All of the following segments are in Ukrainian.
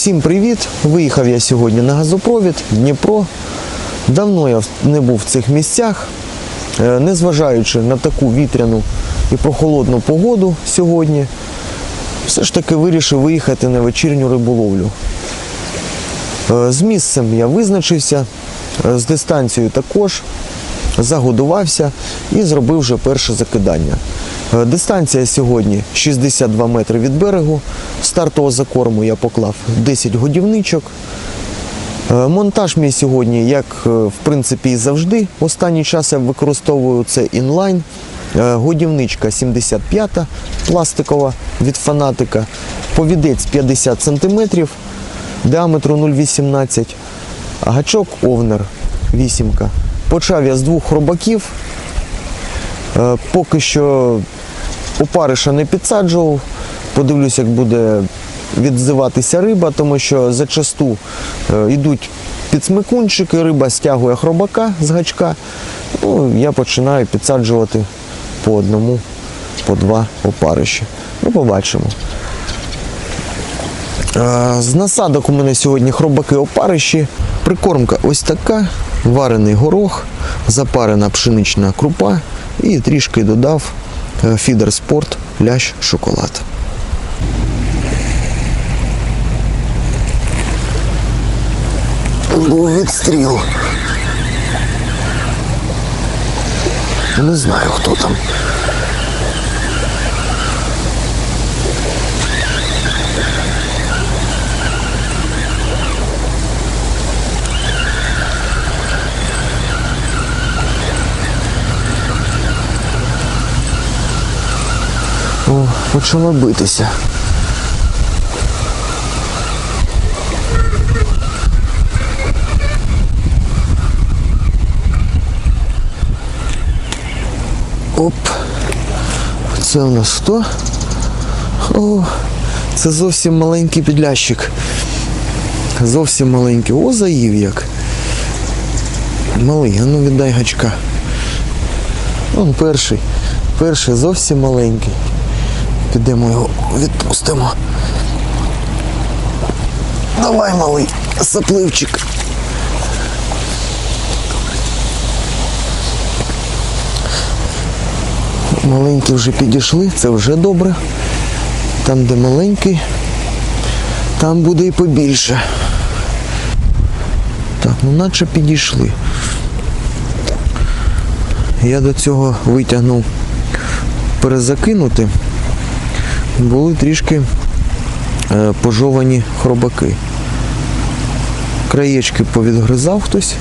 Всім привіт! Виїхав я сьогодні на газопровід Дніпро. Давно я не був в цих місцях. Е, Незважаючи на таку вітряну і прохолодну погоду сьогодні, все ж таки вирішив виїхати на вечірню риболовлю. Е, З місцем я визначився, е, з дистанцією також, загодувався і зробив вже перше закидання. Е, Дистанція сьогодні 62 метри від берегу. Стартового закорму я поклав 10 годівничок. Е, Монтаж мій сьогодні, як е, в принципі і завжди. Останній час я використовую це інлайн. Годівничка 75-та, пластикова від фанатика. Повідець 50 см, діаметру 0,18, а гачок овнер 8. Почав я з двох хробаків. Поки що опариша не підсаджував. Подивлюсь, як буде відзиватися риба, тому що зачасту е, йдуть підсмикунчики, риба стягує хробака з гачка. Ну, я починаю підсаджувати по одному, по два опариші. Ну, побачимо. Е, З насадок у мене сьогодні хробаки опариші. Прикормка ось така, варений горох, запарена пшенична крупа і трішки додав фідер спорт лящ шоколад. Був відстріл. Не знаю, хто там. Почала битися. Оп. Це у нас хто? О, це зовсім маленький підлящик. Зовсім маленький. О, заїв як. Малий, а ну віддай гачка. Он перший. Перший зовсім маленький. Підемо його відпустимо. Давай, малий, сапливчик. Маленькі вже підійшли, це вже добре. Там, де маленький, там буде і побільше. Так, ну наче підійшли. Я до цього витягнув перезакинути. Були трішки е, пожовані хробаки. Краєчки повідгризав хтось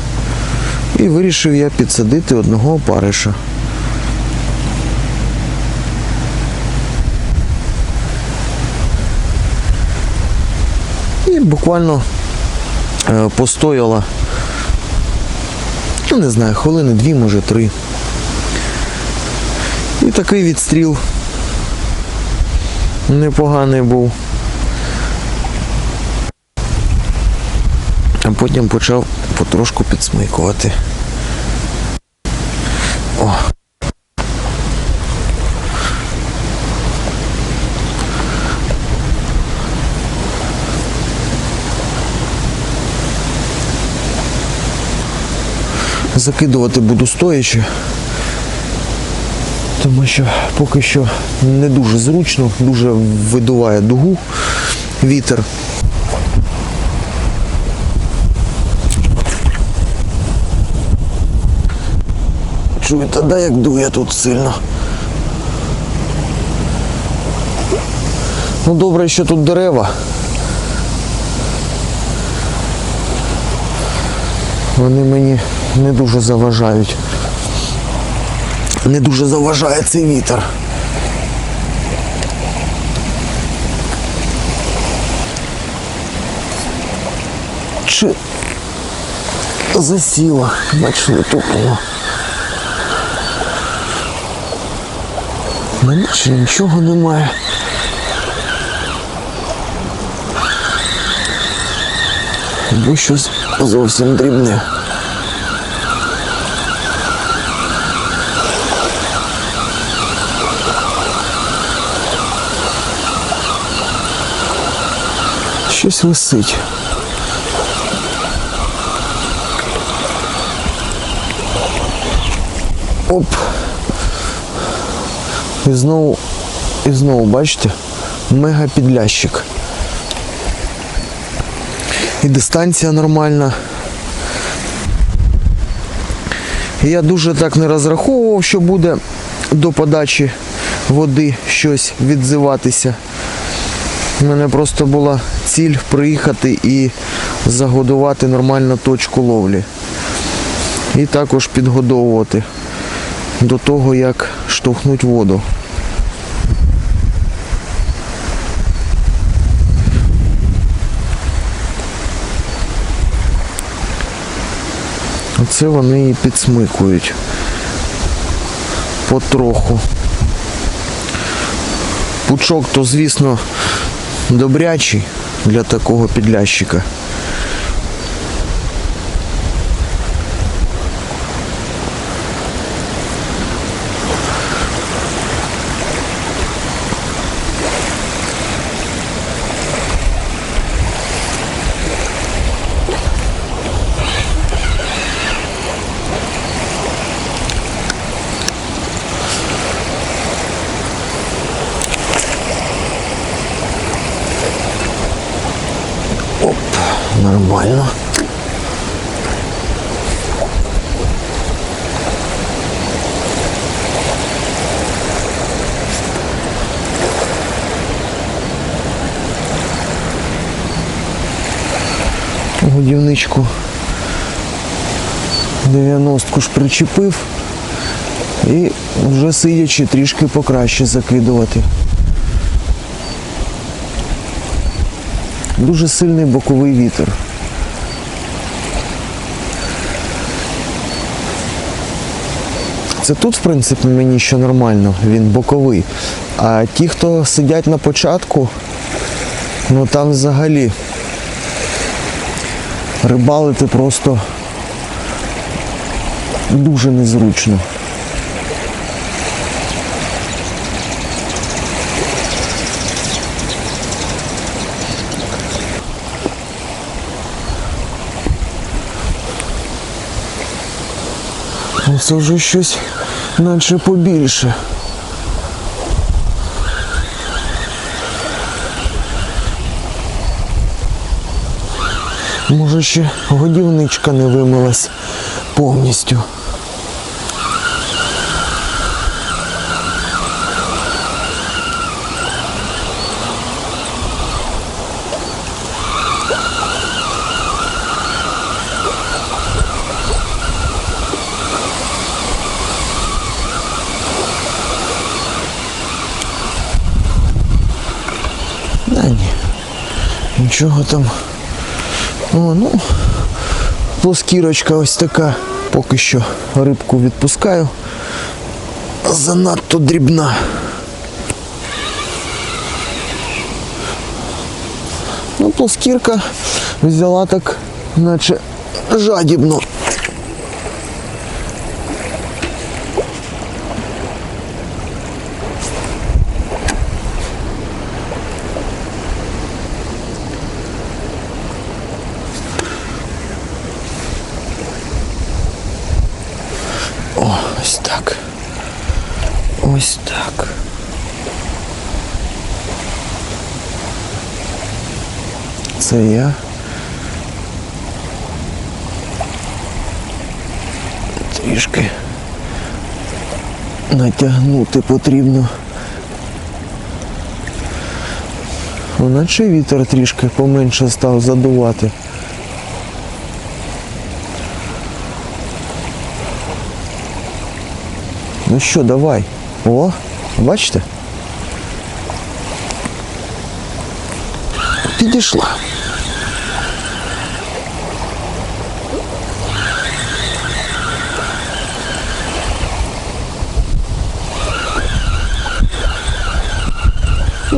і вирішив я підсадити одного опариша. І буквально е, постояла, ну не знаю, хвилини дві, може три. І такий відстріл непоганий був. А потім почав потрошку підсмикувати. О. Закидувати буду стоячи, тому що поки що не дуже зручно, дуже видуває дугу вітер. Чуєте, да як дує тут сильно. Ну добре, що тут дерева. Вони мені не дуже заважають. Не дуже заважає цей вітер. Чи засіла, бачу, не тупнула. Мене ще нічого немає. Або щось зовсім дрібне. Щось висить. Оп. І знову, і знову, бачите, мега підлящик. І дистанція нормальна. Я дуже так не розраховував, що буде до подачі води щось відзиватися. У мене просто була ціль приїхати і загодувати нормальну точку ловлі. І також підгодовувати до того, як штовхнуть воду. Оце вони і підсмикують потроху. Пучок то, звісно, добрячий для такого підлящика. Оп, нормально. Годівничку 90-ку ж причепив і вже сидячи трішки покраще закидувати. Дуже сильний боковий вітер. Це тут, в принципі, мені ще нормально, він боковий. А ті, хто сидять на початку, ну там взагалі рибалити просто дуже незручно. Це вже щось наче побільше. Може ще годівничка не вимилась повністю. Да ні. Нічого там. О, ну, плоскірочка ось така. Поки що рибку відпускаю. Занадто дрібна. Ну, плоскірка взяла так, наче жадібно. О, ось так. Ось так. Це я. Трішки натягнути потрібно. Наче вітер трішки поменше став задувати. Ну що, давай. О, бачите? Підійшла.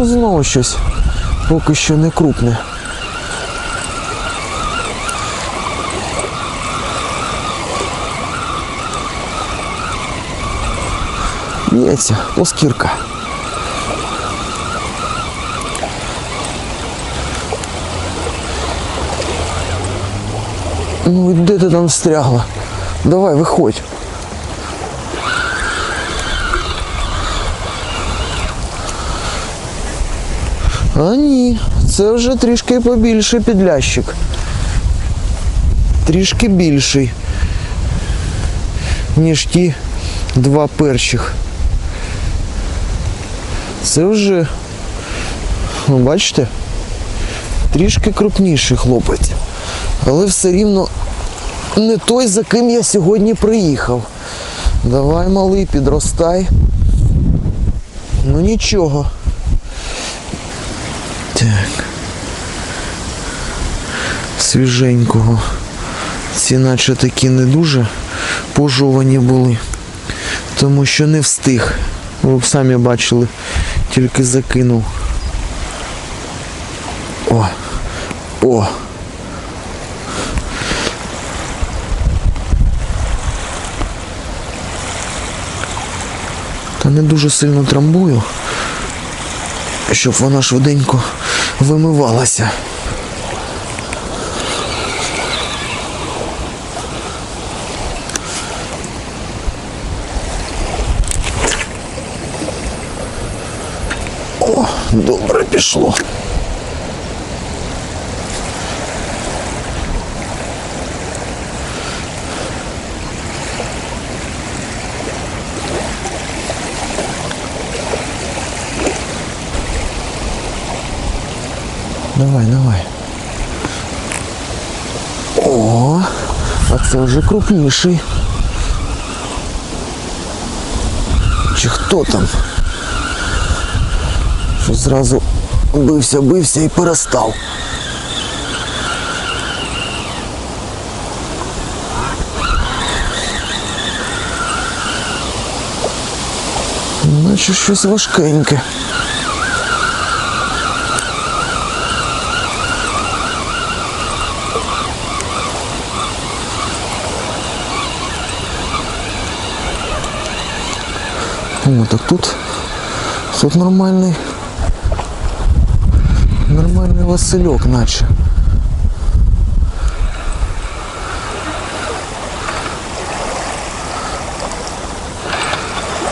Та знову щось поки що не крупне. Б'ється, плоскірка. Ну і де ти там встрягла? Давай, виходь. А ні, це вже трішки побільший підлящик. Трішки більший, ніж ті два перших. Це вже, ну, бачите, трішки крупніший хлопець. Але все рівно не той, за ким я сьогодні приїхав. Давай, малий, підростай. Ну нічого. Так. Свіженького. Ці наче такі не дуже пожовані були. Тому що не встиг. Ви б самі бачили, тільки закинув. О! О! Та не дуже сильно трамбую, щоб вона швиденько вимивалася. О, добре пішло. Давай, давай. О, а це вже крупніший. Чи хто там? Що зразу бився, бився і перестав. Наче щось важкеньке. О, так тут, тут нормальний, нормальний Васильок, наче.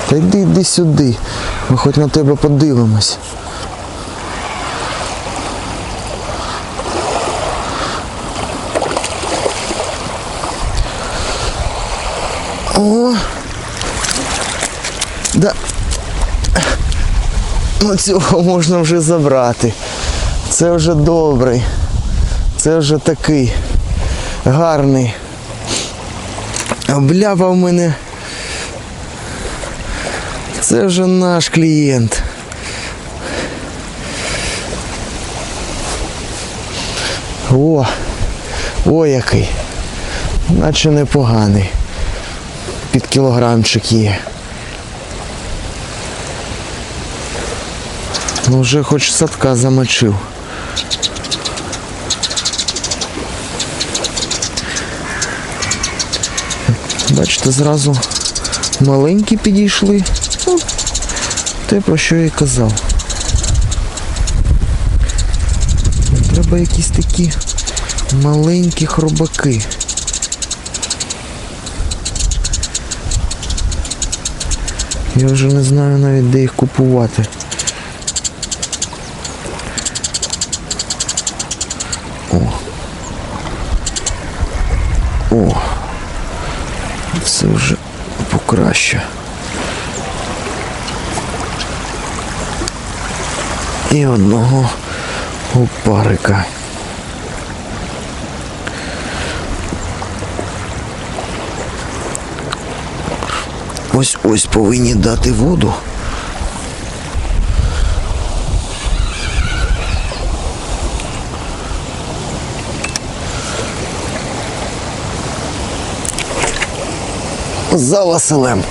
Та йди, йди сюди. Ми хоч на тебе подивимось. Да. Ну цього можна вже забрати. Це вже добрий. Це вже такий гарний. Обляпав мене. Це вже наш клієнт. О, о який. Наче непоганий. Під кілограмчик є. Ну вже хоч садка замочив. Бачите, зразу маленькі підійшли. Ну, те, про що я і казав. Треба якісь такі маленькі хробаки. Я вже не знаю навіть де їх купувати. О, це вже покраще. І одного опарика. Ось ось повинні дати воду. За Василем.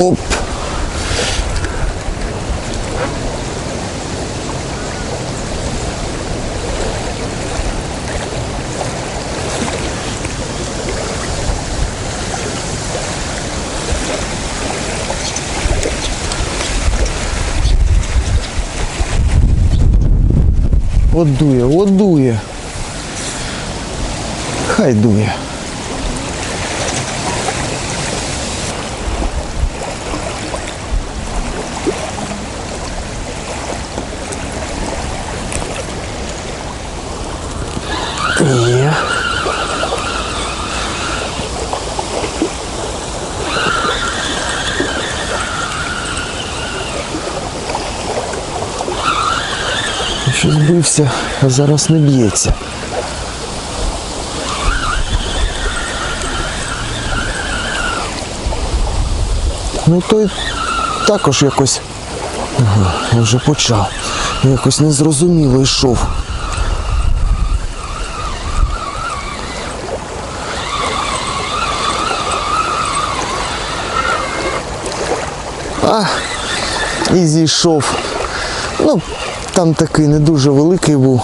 Оп. От дує, от дує. Хай дує. Є. Що збився, а зараз не б'ється. Ну той також якось. Ага, я вже почав. Якось незрозуміло йшов. А, і зійшов. Ну, там такий не дуже великий був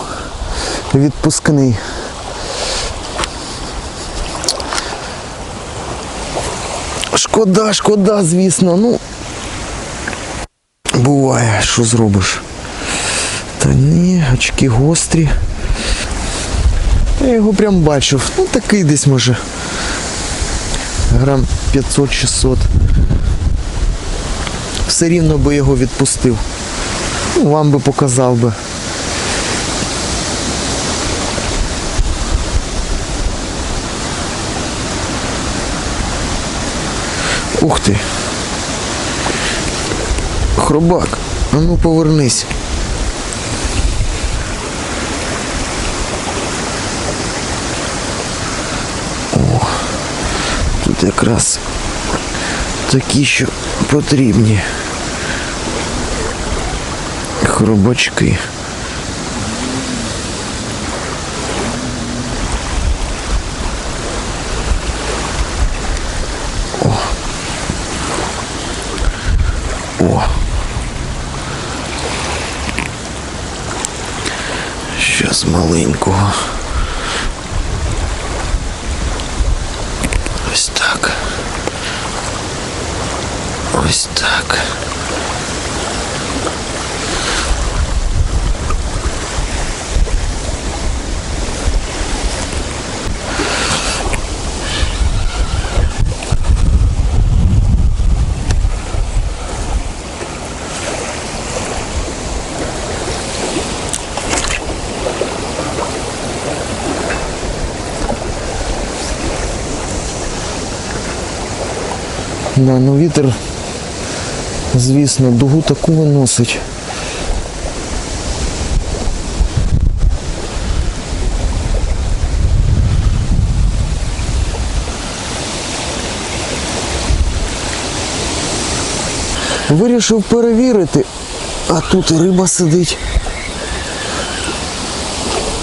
відпускний. Шкода, шкода, звісно, ну. Буває, що зробиш. Та ні, очки гострі. Я його прям бачив. Ну такий десь може. Грам 500-600. Все рівно би його відпустив. Ну, вам би показав би. Ух ти. Хробак, а ну повернись. О, тут якраз такі, що потрібні. Хробачки. О. Щас маленького. Ось так. Ось так. Да, ну вітер, звісно, дугу таку виносить. Вирішив перевірити, а тут і риба сидить.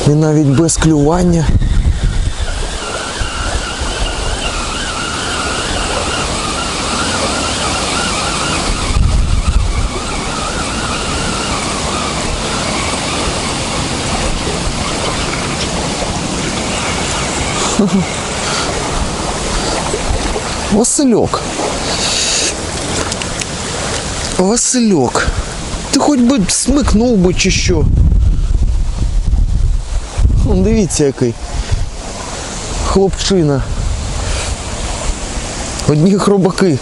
І навіть без клювання. Васильок. Васильок. Ти хоч би смикнув би чи що. Вон, дивіться який. Хлопчина. Одні хробаки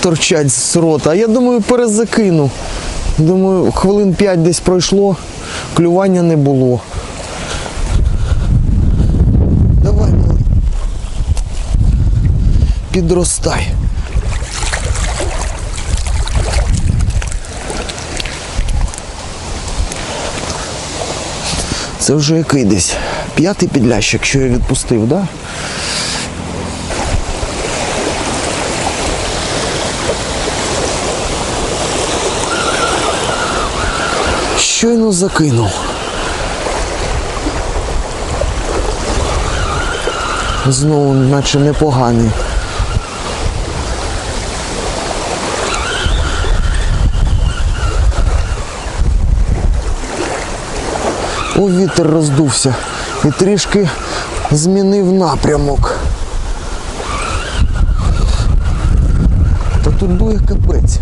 торчать з рота. А я думаю, перезакину. Думаю, хвилин 5 десь пройшло, клювання не було. Давай, малий. Підростай. Це вже який десь? П'ятий підлящик, що я відпустив, да? Щойно закинув. Знову наче непоганий. О, вітер роздувся і трішки змінив напрямок. Та тут дує капець.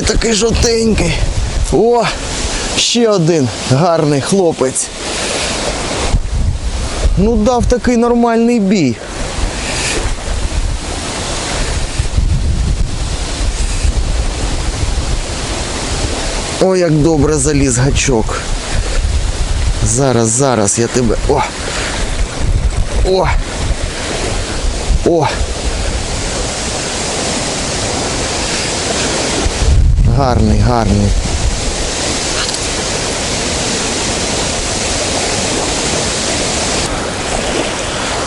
Бронзовий такий жовтенький. О, ще один гарний хлопець. Ну, дав такий нормальний бій. О, як добре заліз гачок. Зараз, зараз я тебе. О! О! О! Гарний, гарний.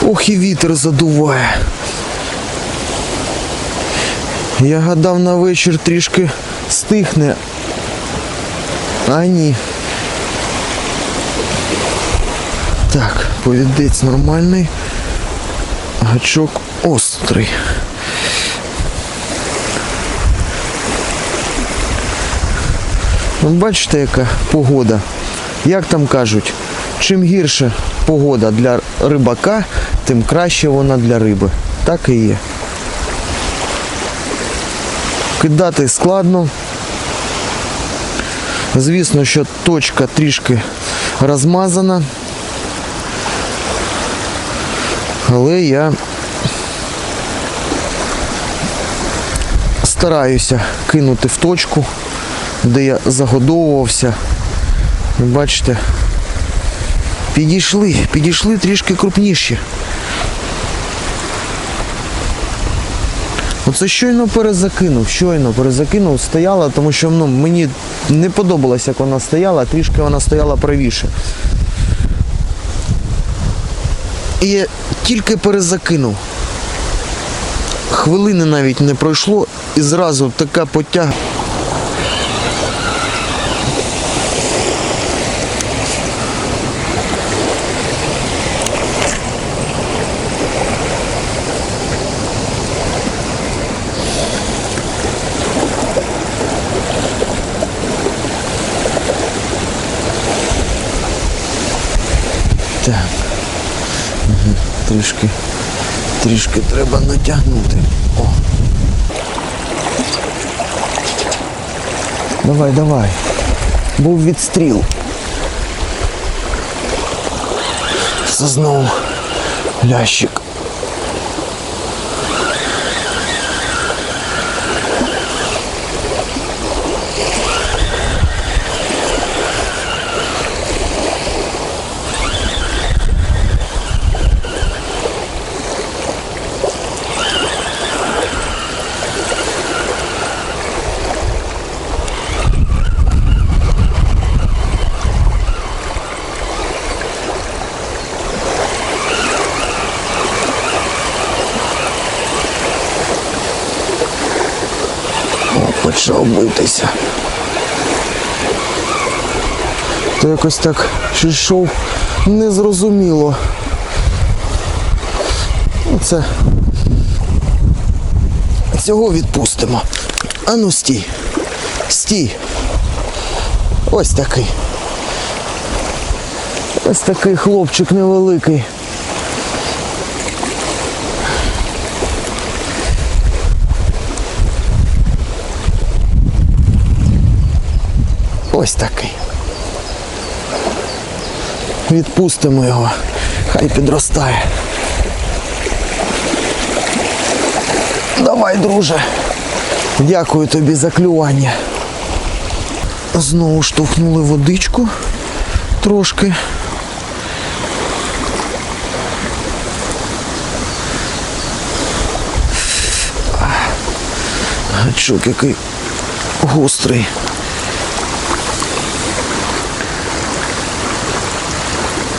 Ох і вітер задуває. Я гадав на вечір трішки стихне. А ні. Так, повідець нормальний. Гачок острий. Бачите, яка погода. Як там кажуть, чим гірше погода для рибака, тим краще вона для риби. Так і є. Кидати складно. Звісно, що точка трішки розмазана. Але я стараюся кинути в точку, де я загодовувався. Бачите, підійшли, підійшли трішки крупніші. Оце щойно перезакинув, щойно перезакинув, стояла, тому що ну, мені не подобалось, як вона стояла, трішки вона стояла правіше. І я тільки перезакинув. Хвилини навіть не пройшло і зразу така потяга. Трішки, трішки треба натягнути. О. Давай, давай. Був відстріл. Це знову лящик. О, почав битися. То якось так щось йшов незрозуміло. Ну, Це цього відпустимо. Ану стій. Стій. Ось такий. Ось такий хлопчик невеликий. Ось такий. Відпустимо його, хай підростає. Давай, друже. Дякую тобі за клювання. Знову штовхнули водичку трошки. Гачок який гострий.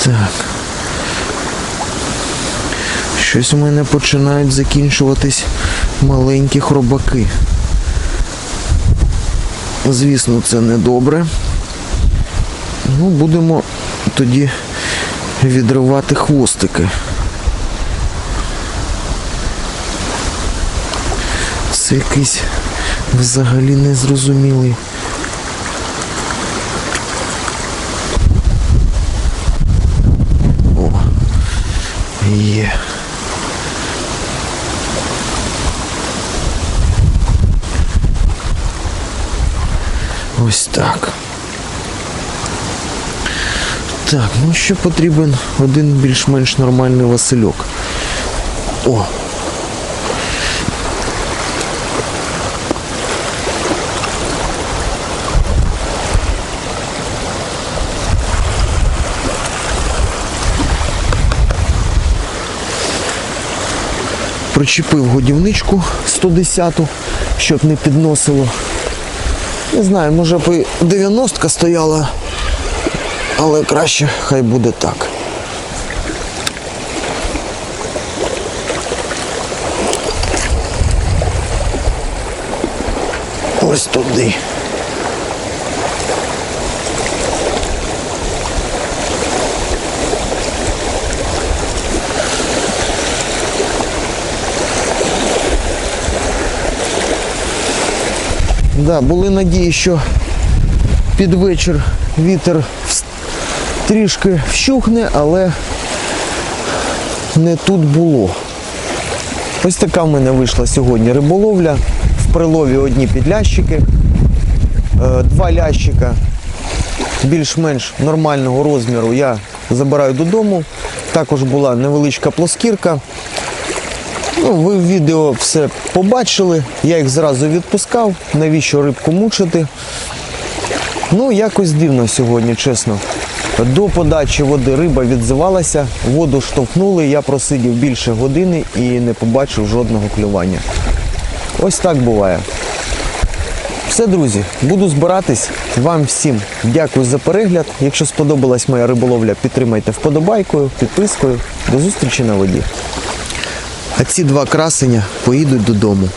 Так. Щось у мене починають закінчуватись маленькі хробаки. звісно, це не добре. Ну, будемо тоді відривати хвостики. Це якийсь взагалі незрозумілий. Ось так. Так, ну ще потрібен один більш-менш нормальний Васильок. О! Причепив годівничку 110, щоб не підносило. Не знаю, може б і 90 стояла, але краще хай буде так. Ось туди. Да, були надії, що під вечір вітер трішки вщухне, але не тут було. Ось така в мене вийшла сьогодні риболовля. В прилові одні підлящики, е, два лящика більш-менш нормального розміру я забираю додому. Також була невеличка плоскірка. Ну, ви в відео все побачили, я їх зразу відпускав, навіщо рибку мучити. Ну, якось дивно сьогодні, чесно. До подачі води риба відзивалася, воду штовхнули, я просидів більше години і не побачив жодного клювання. Ось так буває. Все, друзі, буду збиратись. Вам всім дякую за перегляд. Якщо сподобалась моя риболовля, підтримайте вподобайкою, підпискою. До зустрічі на воді. А ці два красення поїдуть додому.